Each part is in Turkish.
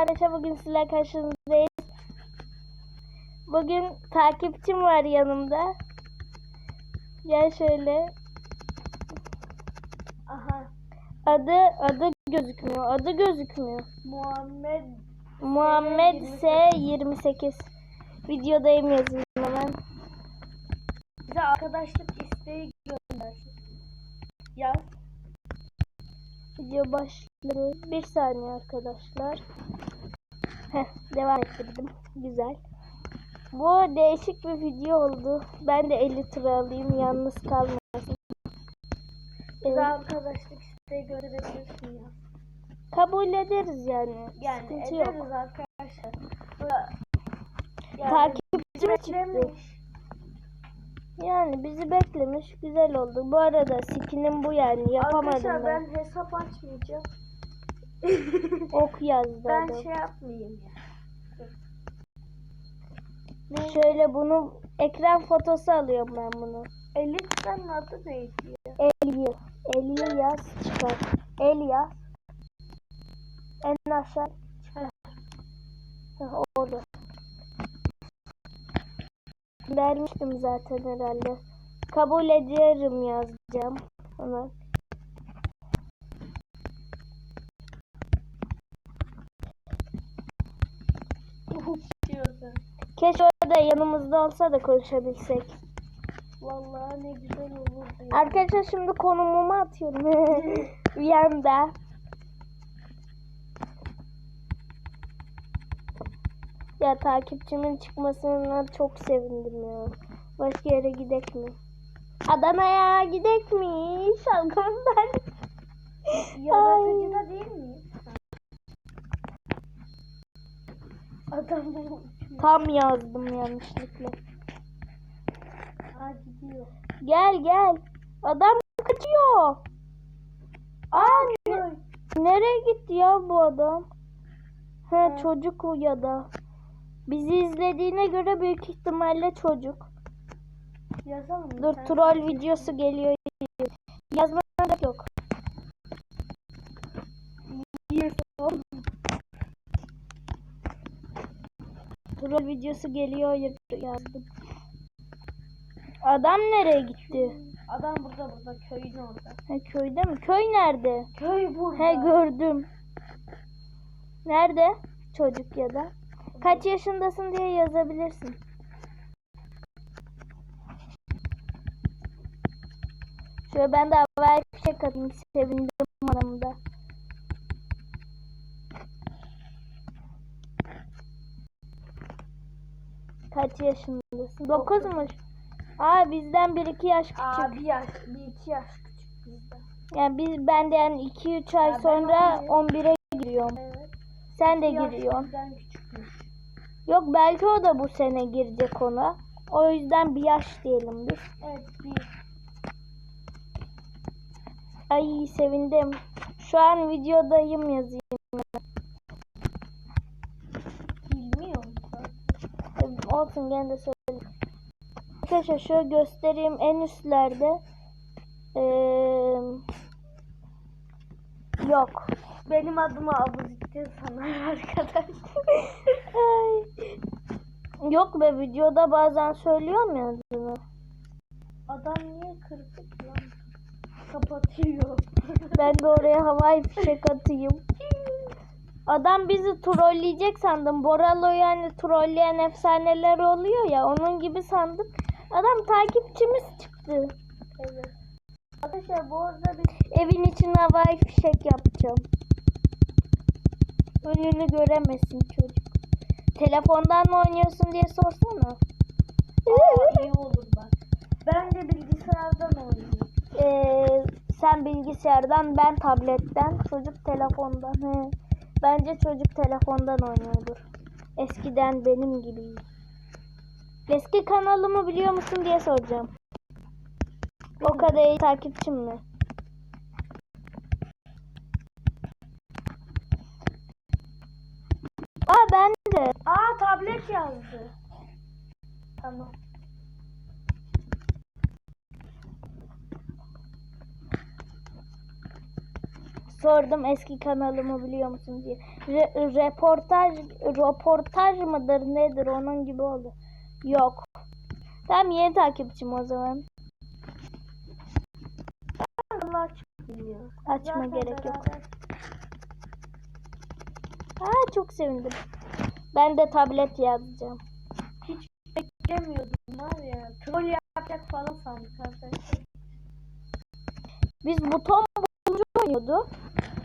arkadaşlar bugün sizlerle karşınızdayız. Bugün takipçim var yanımda. Gel şöyle. Aha. Adı adı gözükmüyor. Adı gözükmüyor. Muhammed Muhammed S 28. Videodayım yazayım hemen. bize arkadaşlık isteği gönder. Yaz. Video başladı. Bir saniye arkadaşlar. Heh, devam ettirdim. Güzel. Bu değişik bir video oldu. Ben de 50 lira alayım yalnız kalmasın. Evet, arkadaşlık isteği gönderebilirsin ya. kabul ederiz yani. Yani Sıkıntı ederiz yok. arkadaşlar. Yani Takipçi mi çıktı? Yani bizi beklemiş. Güzel oldu. Bu arada skinim bu yani. Yapamadım Arkadaşlar ben. ben hesap açmayacağım. Ok yazdı ben adam. şey yapmayayım ya. Şöyle bunu ekran fotosu alıyorum ben bunu. Elif'ten adı ya? Eli. Eli yaz çıkar. El yaz. En aşağı çıkar. Heh, orada. Vermiştim zaten herhalde. Kabul ediyorum yazacağım. Hemen. Keşke orada yanımızda olsa da konuşabilsek. Vallahi ne güzel olurdu ya. Arkadaşlar şimdi konumumu atıyorum. bir anda. Ya takipçimin çıkmasına çok sevindim ya. Başka yere gidek mi? Adana'ya gidek mi? Şalgamdan. Yaratıcıda değil miyiz? Adam bu. Tam yazdım yanlışlıkla. Gidiyor. Gel gel. Adam kaçıyor. Aa, ne- nereye gitti ya bu adam? He Ha. çocuk o ya da. Bizi izlediğine göre büyük ihtimalle çocuk. Yazalım? Dur troll videosu geliyor. Yazmana gerek yok. Troll videosu geliyor yazdım. Adam nereye gitti? Adam burada burada köyün orada. He köyde mi? Köy nerede? Köy burada. He gördüm. Nerede? Çocuk ya da. Kaç yaşındasın diye yazabilirsin. Şöyle ben de havai fişek atayım. Sevindim anamda. Kaç yaşındasın? Dokuzmuş. Aa bizden bir iki yaş küçük. Aa, bir yaş, bir iki yaş küçük bizden. Yani biz benden 2-3 ay Ya sonra on 11'e giriyorum. Evet. Sen de giriyorsun. Yok belki o da bu sene girecek ona. O yüzden bir yaş diyelim biz. Evet bir. Ay sevindim. Şu an videodayım yazayım. Bilmiyorum. Ee, Olsun gene de söyleyeyim. Arkadaşlar şöyle göstereyim en üstlerde. Ee, yok. Benim adıma abuzitte sanar arkadaş. Yok be videoda bazen söylüyorum ya adını. Adam niye kırpık lan? Kapatıyor. Ben de oraya havai fişek atayım. Adam bizi trolleyecek sandım. Boralo yani trolleyen efsaneler oluyor ya. Onun gibi sandım. Adam takipçimiz çıktı. evet. Arkadaşlar bu arada biz Evin içine havai fişek yapacağım. Önünü göremesin çocuk. Telefondan mı oynuyorsun diye sorsana. Aa, iyi olur bak. Ben de bilgisayardan oynuyorum. Ee, sen bilgisayardan, ben tabletten, çocuk telefondan. He. Bence çocuk telefondan oynuyordur. Eskiden benim gibi. Eski kanalımı biliyor musun diye soracağım. O kadar iyi takipçim mi? Aa ben de. Aa tablet yazdı. Tamam. Sordum eski kanalımı biliyor musun diye. Re- reportaj röportaj mıdır nedir onun gibi oldu. Yok. Tamam yeni takipçim o zaman. Biliyor. Açma Zaten gerek yok. Aa çok sevindim. Ben de tablet yazacağım. Hiç beklemiyordum var ya. Troll yapacak falan sandık arkadaşlar. Biz buton bulunca oynuyordu.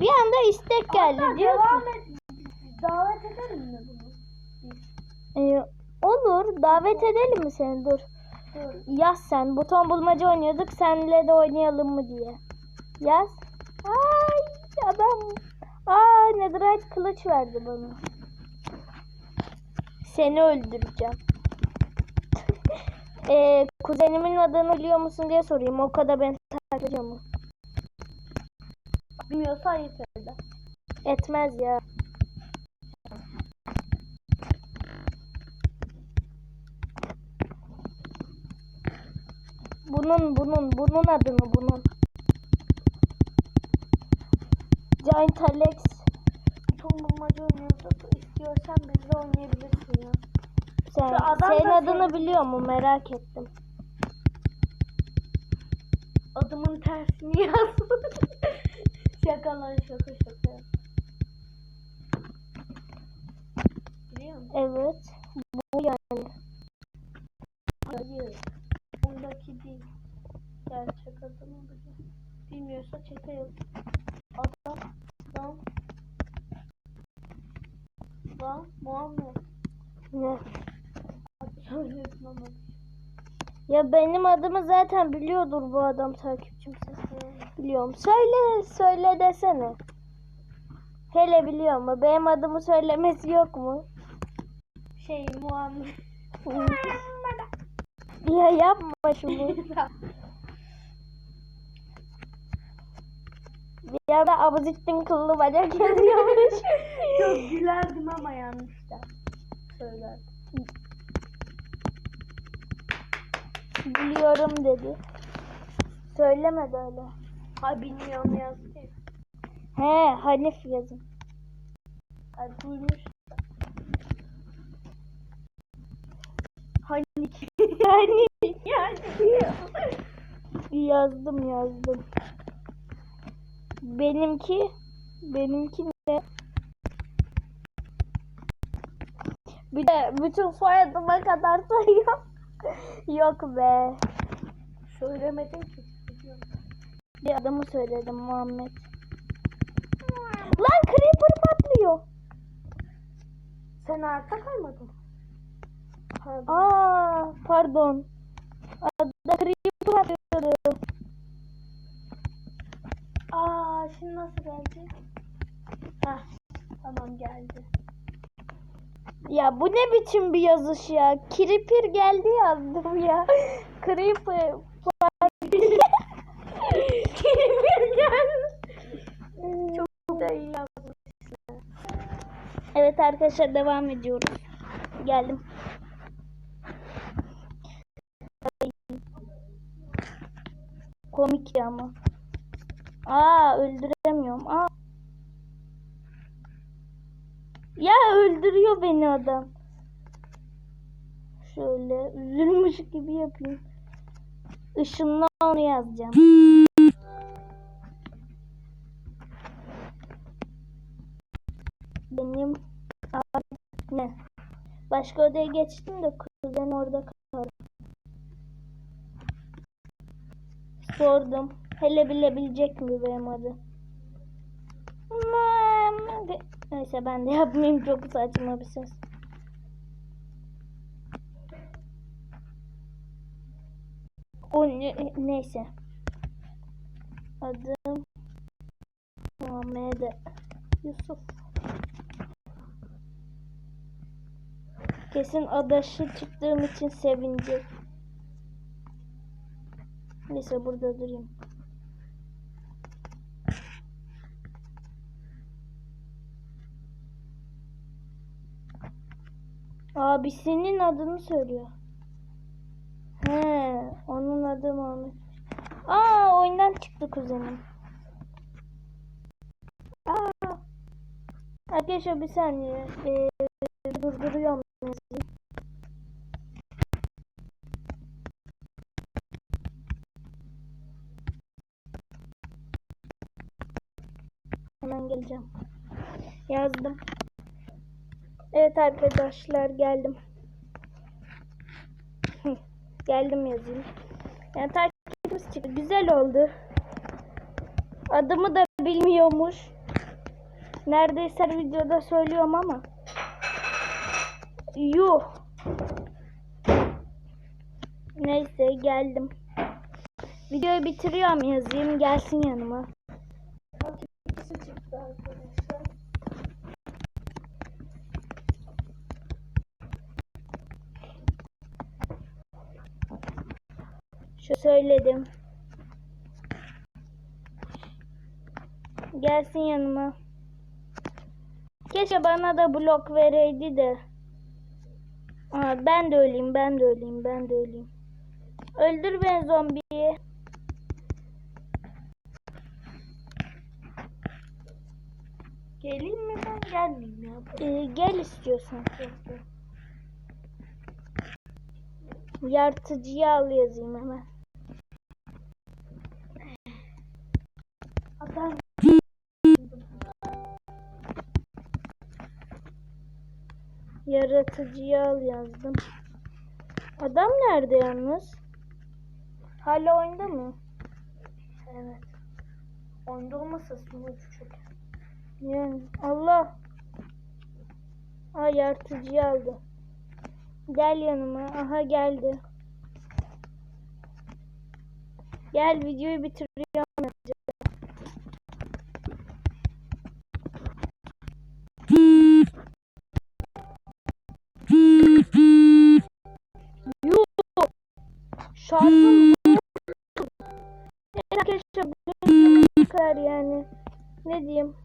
Bir anda istek geldi Hatta diyor devam ki, et. Davet edelim mi bunu? "E, olur davet edelim mi seni dur. Dur. Yaz sen buton bulmaca oynuyorduk senle de oynayalım mı diye. Yaz. Ay adam. Aa Netherite kılıç verdi bana. Seni öldüreceğim. Ee, kuzenimin adını biliyor musun diye sorayım. O kadar ben mu? Bilmiyorsa ayıp eder. Etmez ya. Bunun bunun bunun adını bunun. Giant Alex. Ton bulmaca oynuyorduk. İstiyorsan bizle oynayabilirsin ya. Sen, adam senin da adını senin- biliyor mu merak ettim. Adımın tersini yaz. Şaka lan şaka şaka. Biliyor musun? Evet. Bu yani. Hayır. Ondaki değil. Gerçek adımı biliyor. Bilmiyorsa çete yaz. Adam. Lan. Lan. Muhammed. Ne? Söyledim ama. Ya benim adımı zaten biliyordur bu adam takipçimse. Biliyorum. Söyle, söyle desene. Hele biliyor mu? Benim adımı söylemesi yok mu? Şey Muhammed. ya yapma şunu. Bir yerde abuzittin kıllı bacak yazıyormuş. Çok gülerdim ama yanlış da. Söylerdim. Biliyorum dedi. Söylemedi öyle. Ha bilmiyorum yazdı. He Hanif yazın. Ha duymuş. Hani Yani yani. yazdım yazdım. Benimki benimki ne? Bir de bütün soyadıma kadar sayıyor. Yok be. Söylemedim ki. Bir adamı söyledim Muhammed. Lan creeper patlıyor. Sen arta kaymadın. Pardon. Aa pardon. Adada creeper patlıyordu. Aa şimdi nasıl geldi? Hah tamam geldi. Ya bu ne biçim bir yazış ya? Creeper geldi yazdım ya. Creeper. Evet arkadaşlar devam ediyoruz. Geldim. Komik ya ama. Aa öldüremiyorum. Aa. Ya öldürüyor beni adam. Şöyle üzülmüş gibi yapayım. Işınla onu yazacağım. Benim ne? Başka odaya geçtim de kuzen orada kaldı. Sordum. Hele bilebilecek mi benim adı? Neyse ben de yapmayayım çok saçma bir ses. O ne- neyse. Adım Muhammed Yusuf. Kesin adaşı çıktığım için sevinecek. Neyse burada durayım. Abisinin adını söylüyor. He, onun adı Muhammed. Aa, oyundan çıktı kuzenim. Arkadaşlar bir saniye. Ee, durduruyorum. Hemen geleceğim. Yazdım. Evet arkadaşlar geldim. geldim yazayım. Yani takipçimiz çıktı. Güzel oldu. Adımı da bilmiyormuş. Neredeyse her videoda söylüyorum ama. Yuh. Neyse geldim. Videoyu bitiriyorum yazayım gelsin yanıma. Şu söyledim. Gelsin yanıma. Keşke bana da blok vereydi de. Aa, ben de öleyim, ben de öleyim, ben de öleyim. Öldür beni zombiyi. Geleyim mi ben gelmeyeyim ya. Ee, gel istiyorsan. Yaratıcıyı al yazayım hemen. Adam Yaratıcıyı al yazdım. Adam nerede yalnız? Hala oyunda mı? evet. Oyunda olmasa sunucu çok. Yani Allah. Aa yaratıcıyı aldı. Gel yanıma. Aha geldi. Gel videoyu bitiriyorum. Şarjım Evet arkadaşlar bu kadar yani. Ne diyeyim?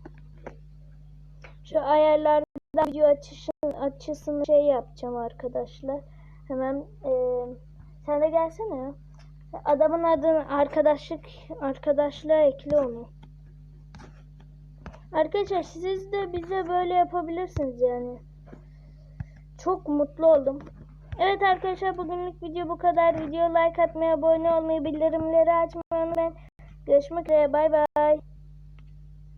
Şu ayarlarda video açışını, açısını şey yapacağım arkadaşlar. Hemen eee sen de gelsene ya. Adamın adını arkadaşlık arkadaşlığa ekle onu. Arkadaşlar siz de bize böyle yapabilirsiniz yani. Çok mutlu oldum. Evet arkadaşlar bugünlük video bu kadar. Video like atmayı, abone olmayı, bildirimleri açmayı unutmayın. Görüşmek üzere. Bay bay.